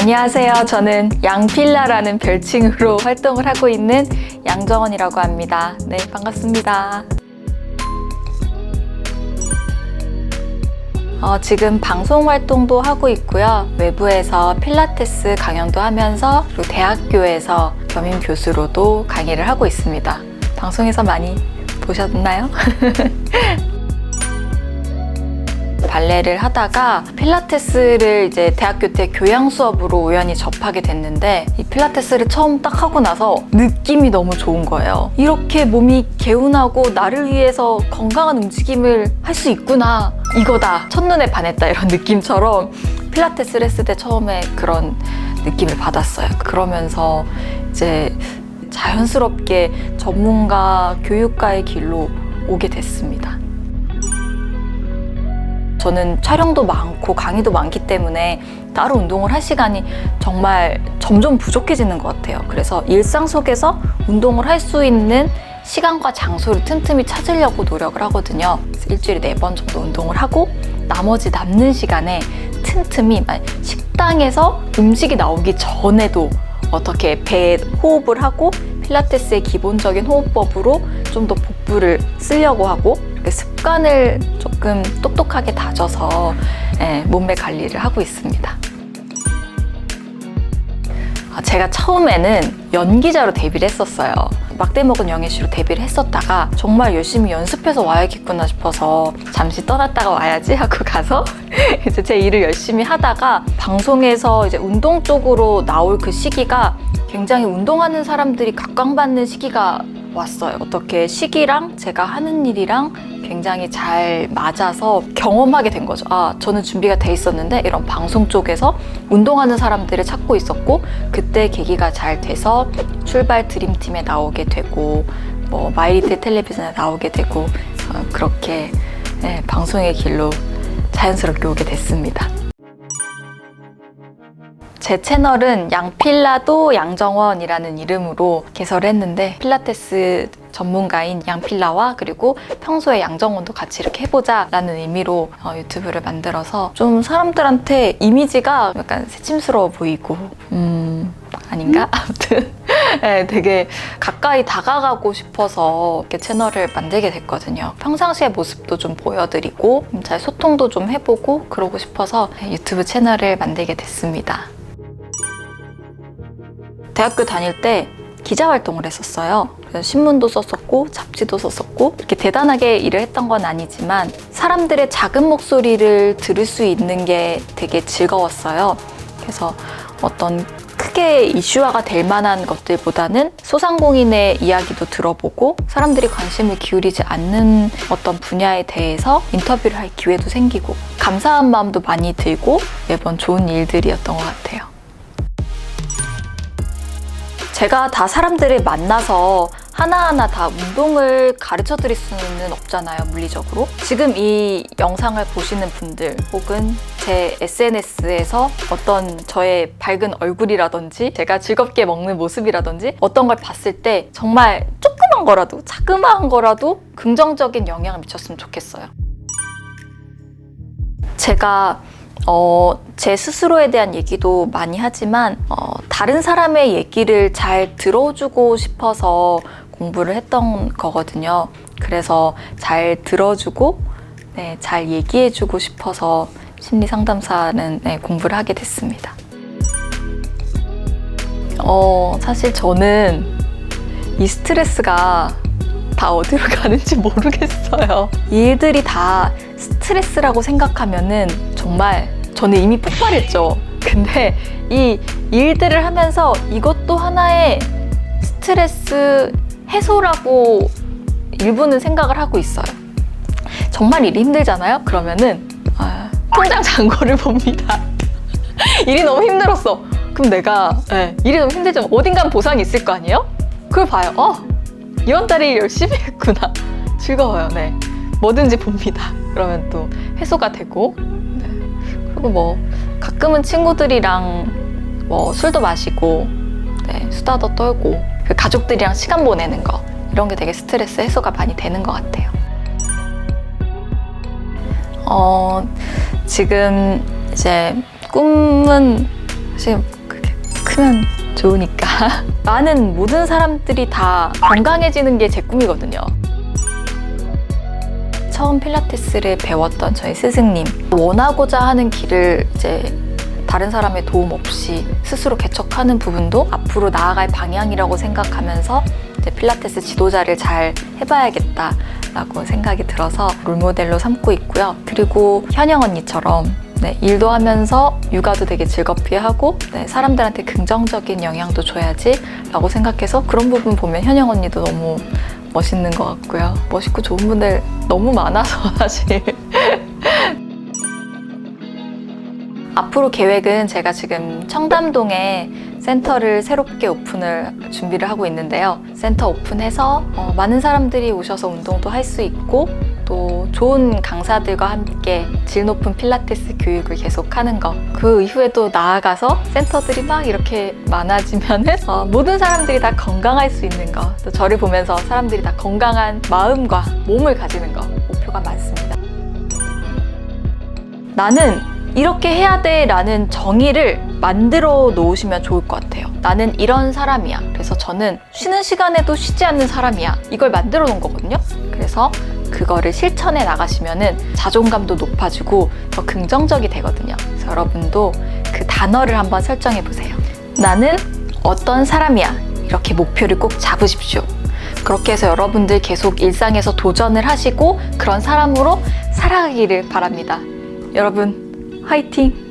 안녕하세요. 저는 양필라라는 별칭으로 활동을 하고 있는 양정원이라고 합니다. 네, 반갑습니다. 어, 지금 방송 활동도 하고 있고요. 외부에서 필라테스 강연도 하면서 그리고 대학교에서 겸임 교수로도 강의를 하고 있습니다. 방송에서 많이 보셨나요? 발레를 하다가 필라테스를 이제 대학교 때 교양 수업으로 우연히 접하게 됐는데 이 필라테스를 처음 딱 하고 나서 느낌이 너무 좋은 거예요. 이렇게 몸이 개운하고 나를 위해서 건강한 움직임을 할 수 있구나. 이거다. 첫눈에 반했다. 이런 느낌처럼 필라테스를 했을 때 처음에 그런 느낌을 받았어요. 그러면서 이제 자연스럽게 전문가 교육가의 길로 오게 됐습니다. 저는 촬영도 많고 강의도 많기 때문에 따로 운동을 할 시간이 정말 점점 부족해지는 것 같아요. 그래서 일상 속에서 운동을 할 수 있는 시간과 장소를 틈틈이 찾으려고 노력을 하거든요. 일주일에 네 번 정도 운동을 하고 나머지 남는 시간에 틈틈이 막 식당에서 음식이 나오기 전에도 어떻게 배 호흡을 하고 필라테스의 기본적인 호흡법으로 좀 더 복부를 쓰려고 하고 습관을 조금 똑똑하게 다져서 예, 몸매 관리를 하고 있습니다. 아, 제가 처음에는 연기자로 데뷔를 했었어요. 막대 먹은 영애씨로 데뷔를 했었다가 정말 열심히 연습해서 와야겠구나 싶어서 잠시 떠났다가 와야지 하고 가서 이제 제 일을 열심히 하다가 방송에서 이제 운동 쪽으로 나올 그 시기가 굉장히 운동하는 사람들이 각광받는 시기가 왔어요. 어떻게 시기랑 제가 하는 일이랑 굉장히 잘 맞아서 경험하게 된 거죠. 아, 저는 준비가 돼 있었는데 이런 방송 쪽에서 운동하는 사람들을 찾고 있었고 그때 계기가 잘 돼서 출발 드림팀에 나오게 되고 뭐 마이리트 텔레비전에 나오게 되고 어, 그렇게 네, 방송의 길로 자연스럽게 오게 됐습니다. 제 채널은 양필라도 양정원이라는 이름으로 개설했는데 필라테스 전문가인 양필라와 그리고 평소에 양정원도 같이 이렇게 해보자 라는 의미로 어, 유튜브를 만들어서 좀 사람들한테 이미지가 약간 새침스러워 보이고 음 아닌가 아무튼 네, 되게 가까이 다가가고 싶어서 이렇게 채널을 만들게 됐거든요. 평상시의 모습도 좀 보여드리고 음, 잘 소통도 좀 해보고 그러고 싶어서 네, 유튜브 채널을 만들게 됐습니다. 대학교 다닐 때 기자 활동을 했었어요. 그래서 신문도 썼었고 잡지도 썼었고 이렇게 대단하게 일을 했던 건 아니지만 사람들의 작은 목소리를 들을 수 있는 게 되게 즐거웠어요. 그래서 어떤 크게 이슈화가 될 만한 것들보다는 소상공인의 이야기도 들어보고 사람들이 관심을 기울이지 않는 어떤 분야에 대해서 인터뷰를 할 기회도 생기고 감사한 마음도 많이 들고 매번 좋은 일들이었던 것 같아요. 제가 다 사람들을 만나서 하나하나 다 운동을 가르쳐 드릴 수는 없잖아요, 물리적으로. 지금 이 영상을 보시는 분들 혹은 제 SNS에서 어떤 저의 밝은 얼굴이라든지 제가 즐겁게 먹는 모습이라든지 어떤 걸 봤을 때 정말 조그만 거라도, 자그마한 거라도 긍정적인 영향을 미쳤으면 좋겠어요. 제가 어, 제 스스로에 대한 얘기도 많이 하지만 어, 다른 사람의 얘기를 잘 들어주고 싶어서 공부를 했던 거거든요. 그래서 잘 들어주고 네, 잘 얘기해주고 싶어서 심리 상담사는 네, 공부를 하게 됐습니다. 어, 사실 저는 이 스트레스가 다 어디로 가는지 모르겠어요. 이 일들이 다 스트레스라고 생각하면은 정말 저는 이미 폭발했죠. 근데 이 일들을 하면서 이것도 하나의 스트레스 해소라고 일부는 생각을 하고 있어요. 정말 일이 힘들잖아요? 그러면은 아, 통장 잔고를 봅니다. 일이 너무 힘들었어. 그럼 내가 네, 일이 너무 힘들지만 어딘가는 보상이 있을 거 아니에요? 그걸 봐요. 어, 이번 일 열심히 했구나. 즐거워요. 네. 뭐든지 봅니다. 그러면 또 해소가 되고 네. 그리고 뭐 가끔은 친구들이랑 뭐 술도 마시고 네, 수다도 떨고 그 가족들이랑 시간 보내는 거 이런 게 되게 스트레스 해소가 많이 되는 것 같아요. 어, 지금 이제 꿈은 사실 그게 크면 좋으니까. 많은 모든 사람들이 다 건강해지는 게 제 꿈이거든요. 처음 필라테스를 배웠던 저희 스승님 원하고자 하는 길을 이제 다른 사람의 도움 없이 스스로 개척하는 부분도 앞으로 나아갈 방향이라고 생각하면서 필라테스 지도자를 잘 해봐야겠다라고 생각이 들어서 롤모델로 삼고 있고요. 그리고 현영 언니처럼 네, 일도 하면서 육아도 되게 즐겁게 하고 네, 사람들한테 긍정적인 영향도 줘야지 라고 생각해서 그런 부분 보면 현영 언니도 너무 멋있는 것 같고요. 멋있고 좋은 분들 너무 많아서 사실. 앞으로 계획은 제가 지금 청담동에 센터를 새롭게 오픈을 준비를 하고 있는데요. 센터 오픈해서 어, 많은 사람들이 오셔서 운동도 할 수 있고 또 좋은 강사들과 함께 질 높은 필라테스 교육을 계속하는 거. 그 이후에 또 나아가서 센터들이 막 이렇게 많아지면은 어, 모든 사람들이 다 건강할 수 있는 거. 또 저를 보면서 사람들이 다 건강한 마음과 몸을 가지는 거 목표가 많습니다. 나는 이렇게 해야 돼 라는 정의를 만들어 놓으시면 좋을 것 같아요. 나는 이런 사람이야. 그래서 저는 쉬는 시간에도 쉬지 않는 사람이야. 이걸 만들어 놓은 거거든요. 그래서 그거를 실천해 나가시면은 자존감도 높아지고 더 긍정적이 되거든요. 그래서 여러분도 그 단어를 한번 설정해 보세요. 나는 어떤 사람이야. 이렇게 목표를 꼭 잡으십시오. 그렇게 해서 여러분들 계속 일상에서 도전을 하시고 그런 사람으로 살아가기를 바랍니다. 여러분, 화이팅!